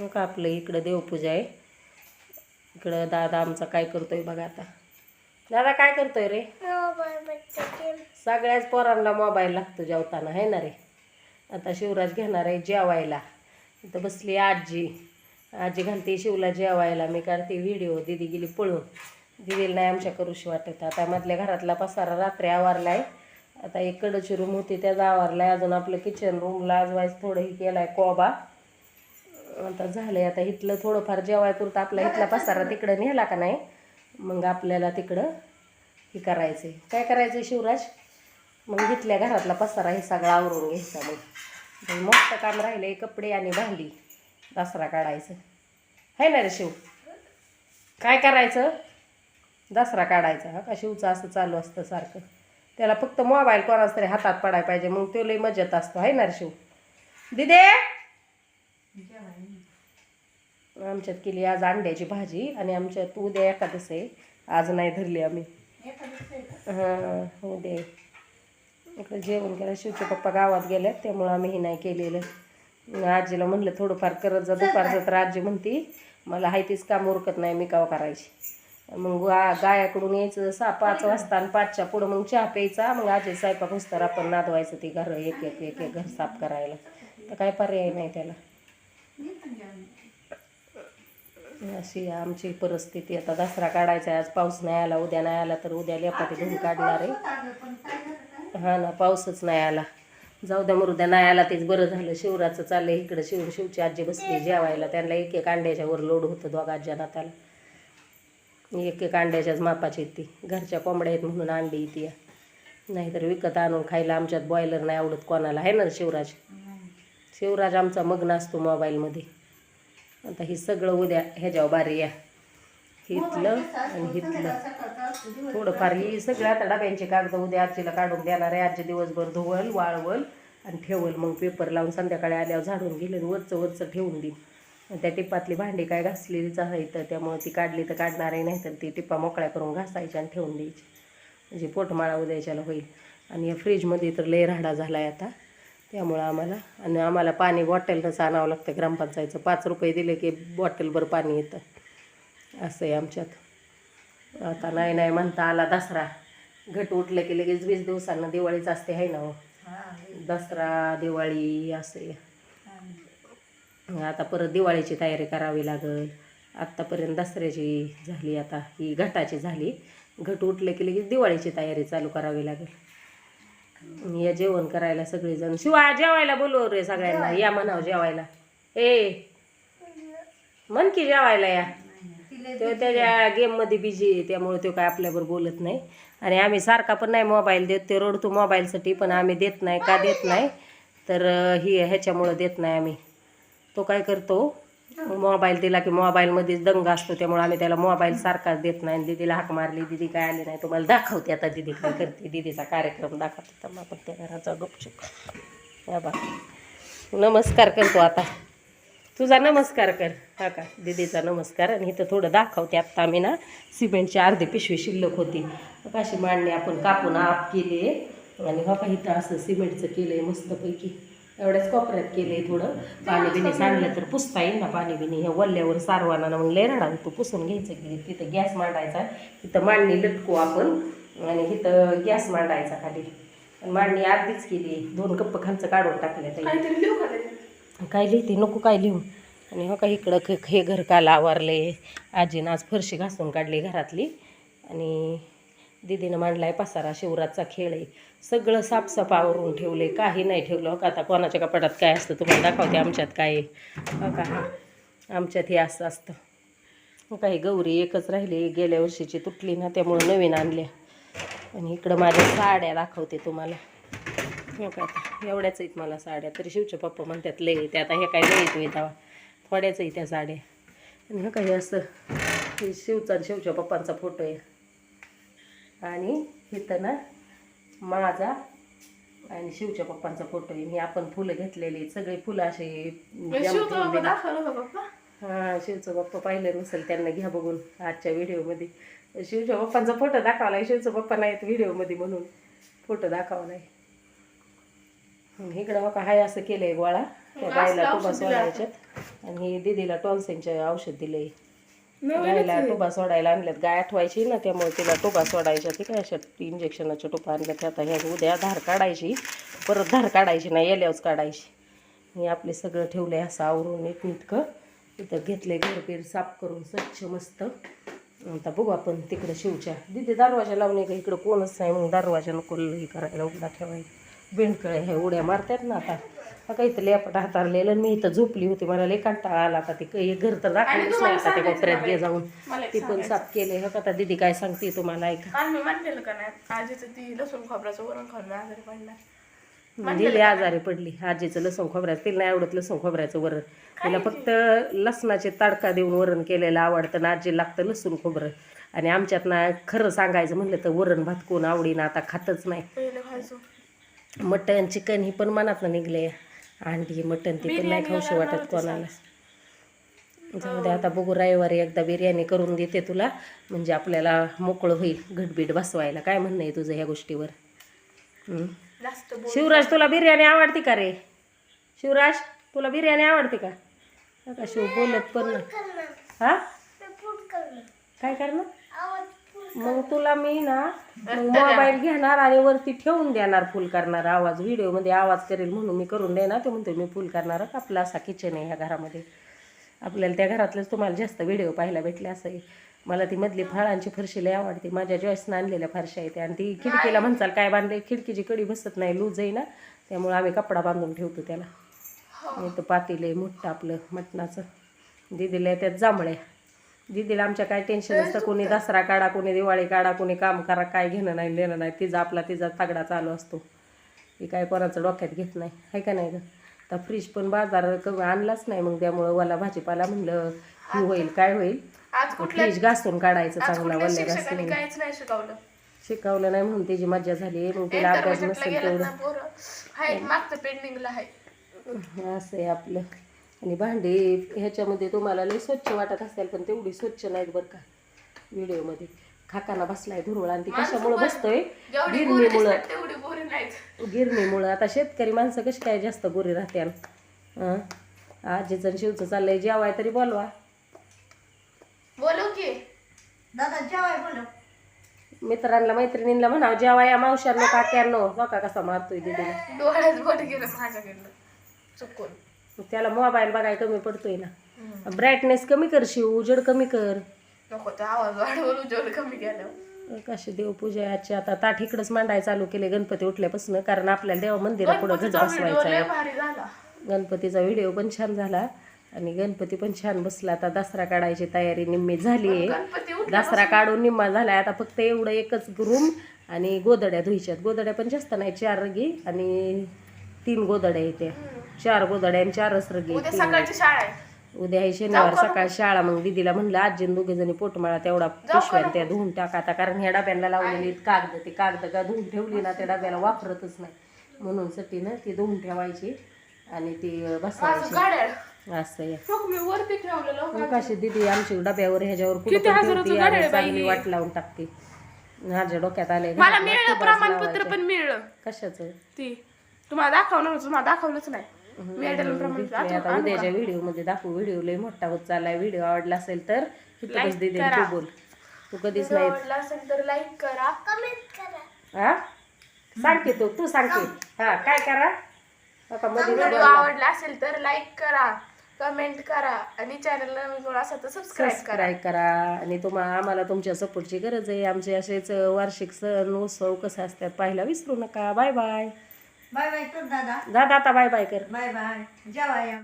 मग का आपलं इकडं देवपूजा आहे. इकडं दादा आमचा काय करतोय बघा आता. दादा काय करतोय रे? सगळ्याच पोरांना मोबाईल लागतो जेवताना आहे ना रे? आता शिवराज घेणार आहे जेवायला. इथं बसली आजी. आजी घालते शिवला जेवायला. मी काढते व्हिडिओ दिदी गेली पळून. दिदीला नाही आमच्या करूशी वाटत. आता मधल्या घरातला पसारा रात्री आवारला आहे आता एक कडची रूम होती त्याचा आवारला आहे अजून आपलं किचन रूमला आज वाईज थोडंही केलं आहे कोबा. आता झालंय आता इथलं थोडंफार जेवायपुरतं आपला इथला पसारा तिकडं नेला का नाही? मग आपल्याला तिकडं हे करायचं काय करायचं शिवराज? मग इथल्या घरातला पसारा हे सगळा आवरून घ्यायचा मग. मोठं काम राहिलंय कपडे आणि भांडी. दसरा काढायचं. आहे ना रे शिव. काय करायचं? दसरा काढायचा हा का? शिवचं असं चालू असतं सारखं. त्याला फक्त मोबाईल कोणाच तरी हातात पडायला पाहिजे मग तो लई मजेत असतो. आहे ना रे शिव. दिदे! आमच्यात केली आज अंड्याची भाजी आणि आमच्यात उद्या एकादस आहे. आज नाही धरली आम्ही. हां उद्या. इकडे इकडं जेवण केलं शिवचे पप्पा गावात गेल्यात त्यामुळं आम्ही हे नाही केलेलं. आजीला म्हणलं थोडंफार करत जा दुपारचं तर आजी म्हणती मला हाय तीच काम उरकत नाही मी काव करायची? मग गा गायाकडून यायचं सहा पाच वाजता आणि पाचच्या पुढं मग चहा प्यायचा मग आजी स्वयंपाक तर आपण नादवायचं ती घर एक एक एक एक घर साफ करायला. तर काय पर्याय नाही त्याला. अशी आमची परिस्थिती. आता दसरा काढायचा आहे आज पाऊस नाही आला उद्या नाही आला तर उद्या लेपाटी घेऊन काढणार आहे. हा ना पाऊसच नाही आला. जाऊ द्या मरुद्या नाही आला तेच बरं झालं. शिवराचं चाललंय इकडं शिव शिवची आजी बसली जेवायला. त्यांना एक एक अंड्याच्या वर लोड होतं दोघा आज्यांना त्याला एक एक अंड्याच्याच मापाची ती घरच्या कोंबड्या आहेत म्हणून अंडी ती नाहीतर विकत आणून खायला आमच्यात बॉयलर नाही आवडत कोणाला. आहे ना शिवराज? शिवराज आमचा मग्न असतो मोबाईलमध्ये आता हे सगळं उद्या ह्याच्यावर बारी या. हिथलं आणि हिथलं थोडंफार ही सगळं आता डब्यांचे कागद उद्या आजीला काढून देणार आहे. आजी दिवसभर धुवल वाळवल आणि ठेवल. मग पेपर लावून संध्याकाळी आल्यावर झाडून गेले आणि वरचं वरचं ठेवून देईन. आणि त्या टिपातली भांडी काय घासलेलीच आहे तर त्यामुळे ती काढली तर काढणार आहे नाही तर ती टिपा मोकळ्या करून घासायच्या आणि ठेवून द्यायची. म्हणजे पोटमाळा उद्याच्याला होईल. आणि या फ्रीजमध्ये तर लय राडा झाला आहे आता. त्यामुळं आम्हाला आणि आम्हाला पाणी बॉटलनंच आणावं लागतं. ग्रामपंचायतचं पाच रुपये दिले की बॉटलभर पाणी येतं. असं आहे आमच्यात. आता नाही नाही म्हणता आला दसरा. घट उठलं की लगेच वीस दिवसांना दिवाळीच असते आहे ना हो? दसरा दिवाळी असं आता परत दिवाळीची तयारी करावी लागल. आत्तापर्यंत दसऱ्याची झाली आता ही घटाची झाली. घट उठले की लगेच दिवाळीची तयारी चालू करावी लागेल. या जेवण करायला सगळेजण. शिवा जेवायला बोलव रे सगळ्यांना. या म्हणाव जेवायला. ए म्हण की जेवायला या. तो त्याच्या गेममध्ये बिझी आहे त्यामुळे तो काय आपल्याबरोबर बोलत नाही. आणि आम्ही सारखा पण नाही मोबाईल देत. ते रडतो मोबाईलसाठी पण आम्ही देत नाही. का देत नाही? तर ही ह्याच्यामुळं देत नाही आम्ही. तो काय करतो? मोबाईल दिला की मोबाईलमध्येच दंग असतो त्यामुळे आम्ही त्याला मोबाईल सारखाच देत नाही दिदीला हाक मारली दिदी काय आली नाही तुम्हाला दाखवते आता दिदी काय करते दिदीचा कार्यक्रम दाखवते तर मग त्या घराचा गुपचूप या बा. नमस्कार करतो आता. तुझा नमस्कार कर. हा का दिदीचा नमस्कार. आणि इथं थोडं दाखवते आत्ता आम्ही ना सिमेंटची अर्धी पिशवी शिल्लक होती. बघ अशी मांडणी आपण कापून आप केली. आणि बाबा इथं असं सिमेंटचं केलं आहे मस्तपैकी. एवढ्याच कोपऱ्यात केलं आहे थोडं. पाणी बिणी सांडलं तर पुसता येईल ना पाणी बिणी हे वल्ल्यावर सारवाना मग लय राडा होतो. पुसून घ्यायचं की तिथं गॅस मांडायचा. तिथं मांडणी लटकू आपण आणि इथं गॅस मांडायचा खाली. मांडणी अर्धीच केली. दोन कप्प खालचं काढून टाकल्या काय लिहिते? नको काय लिहू. आणि हो का इकडं हे घर काल आवारले. आजीनं आज फरशी घासून काढली घरातली. आणि दिदीनं मांडलाय पसारा. शिवराजचा खेळ आहे. सगळं साफसाफ आवरून ठेवले काही नाही ठेवलं. का आता कोणाच्या कपाटात काय असतं तुम्हाला दाखवते. आमच्यात काय आहे. का आमच्यात हे असं असतं. काही गौरी एकच राहिली. गेल्या वर्षीची तुटली ना त्यामुळं नवीन आणल्या. आणि इकडं माझ्या साड्या दाखवते तुम्हाला. का आता. एवढ्याच आहेत मला साड्या. तरी शिवचे पप्पा म्हणतात लय ते आता हे काय लय येतो येतावा थोड्याच आहे त्या साड्या. आणि हे काही असं. हे शिवचा आणि शिवच्या पप्पांचा फोटो आहे. आणि इथं ना माझा आणि शिवच्या पप्पांचा फोटो आहे. मी आपण फुलं घेतलेली. सगळी फुलं असे. हा शिवचं पप्पा पाहिलं नसेल त्यांना घ्या बघून आजच्या व्हिडिओमध्ये शिवच्या पप्पांचा फोटो दाखवला शिवचं पप्पा नाहीत व्हिडिओमध्ये म्हणून फोटो दाखवलाय इकडं बघा हाय असं केलंय गोळा. त्या गायला टोबा सोडायच्यात आणि दीदीला टॉन्सिनचे औषध दिले गायला टोबा सोडायला आणल्यात. गाय आठवायची ना त्यामुळे तिला टोबा सोडायच्या. ती काय अशा इंजेक्शनाच्या टोपा आणल्या त्या आता ह्या उद्या धार काढायची. परत धार काढायची नाही येल्यावच काढायची. आणि आपले सगळं ठेवलं आहे असं आवरून नीट नीटकं इथं घेतले घरबीर साफ करून स्वच्छ मस्त. आता बघू आपण तिकडं शिवच्या. दिदी दरवाजा लावणे का? इकडं कोणच नाही. मग दरवाजा नको हे करायला उघडा ठेवायला. बेंडकळे हे उड्या मारतात ना आता. काही इथं लेपट हातारलेलं मी इथं झोपली होती. मला लई कंटाळा आला आता ते घर तर दाखवलंच नाही आता ते कोपऱ्यात गे जाऊन. ती पण साफ केले हो आता दिदी काय सांगते तुम्हाला ऐका. काल मी म्हणलेलं का नाही? आजीचं ती लसूण खोबऱ्याचं वरण खाऊन आजारी पडणार दिली आजारी पडली. आजीचं लसूण खोबऱ्याचं तिला नाही आवडत लसूण खोबऱ्याचं वरण. तिला फक्त लसणाचे तडका देऊन वरण केलेलं आवडतं आणि आजी लागतं लसूण खोबरं. आणि आमच्यात ना खरं सांगायचं म्हणलं तर वरण भात कोण आवडीनं आता खातच नाही. मटन चिकन ही पण मनातनं निघले अंडी मटन ती पण नाही खाऊशी वाटत कोणाला. जाऊ दे आता बघू रविवारी एकदा बिर्याणी करून देते तुला. म्हणजे आपल्याला मोकळं होईल घटबीट बसवायला. काय म्हणणं आहे तुझं ह्या गोष्टीवर? हं? शिवराज तुला बिर्याणी आवडते का रे? शिवराज तुला बिर्याणी आवडते का? का शिव बोलत पण नाही. हा? काय करणार? मग तुला मी ना मोबाईल घेणार आणि वरती ठेवून देणार फुल करणार आवाज व्हिडिओमध्ये आवाज करेल म्हणून मी करून देणार ते म्हणतो मी फुल करणार. आपला असा किचन आहे ह्या घरामध्ये. आपल्याला त्या घरातलेच तुम्हाला जास्त व्हिडिओ पाहायला भेटले असं मला ती मधली फळांची फरशी लय आवडते. माझ्या जॉईसनं आणलेल्या फरशा आहेत आणि ती खिडकीला म्हणचाल काय बांधले? खिडकीची कडी बसत नाही लूज आहे ना. त्यामुळे आम्ही कपडा बांधून ठेवतो त्याला. आणि तो पातेलं आहे मोठं आपलं मटणाचं. दिदीला त्यात जांभळ्या. दिदीला आमच्या काय टेन्शन नसतं कोणी दसरा काढा कोणी दिवाळी काढा कोणी काम करा काय घेणं नाही देणं नाही. तिचा आपला तिचा तगडा चालू असतो. ती काय कोणाचं डोक्यात घेत नाही. आहे का नाही ग? तर फ्रीज पण बाजार कमी आणलाच नाही मग त्यामुळं मला भाजीपाला म्हणलं ही होईल काय होईल? फ्रीज घासून काढायचं चांगला वल्ल्या घासून. शिकवलं? शिकवलं नाही म्हणून त्याची मज्जा झाली. मग तिला अभ्यास नसेल तेवढं. असं आहे आपलं. आणि भांडी ह्याच्यामध्ये तुम्हाला लई स्वच्छ वाटत असेल पण तेवढी स्वच्छ नाहीत बरं का. व्हिडिओमध्ये खाकाना बसलाय धुरवळा आणि ती कशामुळं बसतोय? गिरणीमुळं. गिरणीमुळं. आता शेतकरी माणसं कशी काय जास्त गोरी राहत्यान हं? आजीचं आणि शिवचं चाललंय जेवाय तरी बोलवा. बोलू की. मित्रांना मैत्रिणींना म्हणावं जेवा या मावशांनो काक्यांनो. बघा कसा मारतोय दिदीला. डोळ्यात बोट गेलं माझ्याकडनं चुकून. त्याला मोबाईल बघाय कमी पडतोय ना. ब्राईटनेस कमी कर शिव उजेड कमी कर. नको तो आवाज वाढवून कमी कशी आता ताट इकडंच मांडाय चालू केले गणपती उठल्यापासून कारण आपल्याला देव मंदिरा पुढं गज बसवायचा आहे. झाला. गणपतीचा व्हिडिओ पण छान झाला. आणि गणपती पण छान बसला. आता दसरा काढायची तयारी निम्मी झाली आहे दसरा काढून निम्मा झालाय. आता फक्त एवढं एकच रूम आणि गोदड्या धुईच्यात. गोदड्या पण जास्त नाही चार रगी आणि तीन गोदड्या येते चार गोदड्या आणि चारच रगी उद्या सकाळची शाळा आहे. उद्या आहे शनिवार सकाळ शाळा मग दिदीला म्हणलं आजीन दोघे जणी पोटमाळा तेवढा पिशव्या त्या धुवून टाका. आता कारण ह्या डब्याला लावलेली कागद ती कागद का धुवून ठेवली ना त्या डब्याला वापरतच नाही. म्हणून साठी ना ती धुवून ठेवायची आणि ती बसवायची. असं ठेवलेलं मग कशी दिदी आमची डब्यावर ह्याच्यावर कुठं चांगली वाट लावून टाकते. माझ्या डोक्यात आले मला मिळलं प्रमाणपत्र पण मिळलं. कशाचं? ती. तुम्हाला दाखवणार होतं तुम्हाला दाखवलं नाही. मी आता उद्याच्या व्हिडिओमध्ये दाखवू व्हिडिओ लय मोठा होत चाललाय. व्हिडिओ आवडला असेल तर तू बोल. तू कधीच नाही. आवडला असेल तर लाईक करा. कमेंट करा. हा सांग की तू तू सांग की हा काय करा? आता मध्ये व्हिडिओ आवडला असेल तर लाईक करा. कमेंट करा. आणि चॅनलला नवीन असेल तर सबस्क्राईब करा. सबस्क्राईब करा. आणि तुम्हाला आम्हाला तुमच्या सपोर्टची गरज आहे. आमचे असेच वार्षिक सण उत्सव कसे असतात पाहायला विसरू नका. बाय बाय बाय बाय कर दादा. दादा आता बाय बाय कर. Bye bye. जेवाया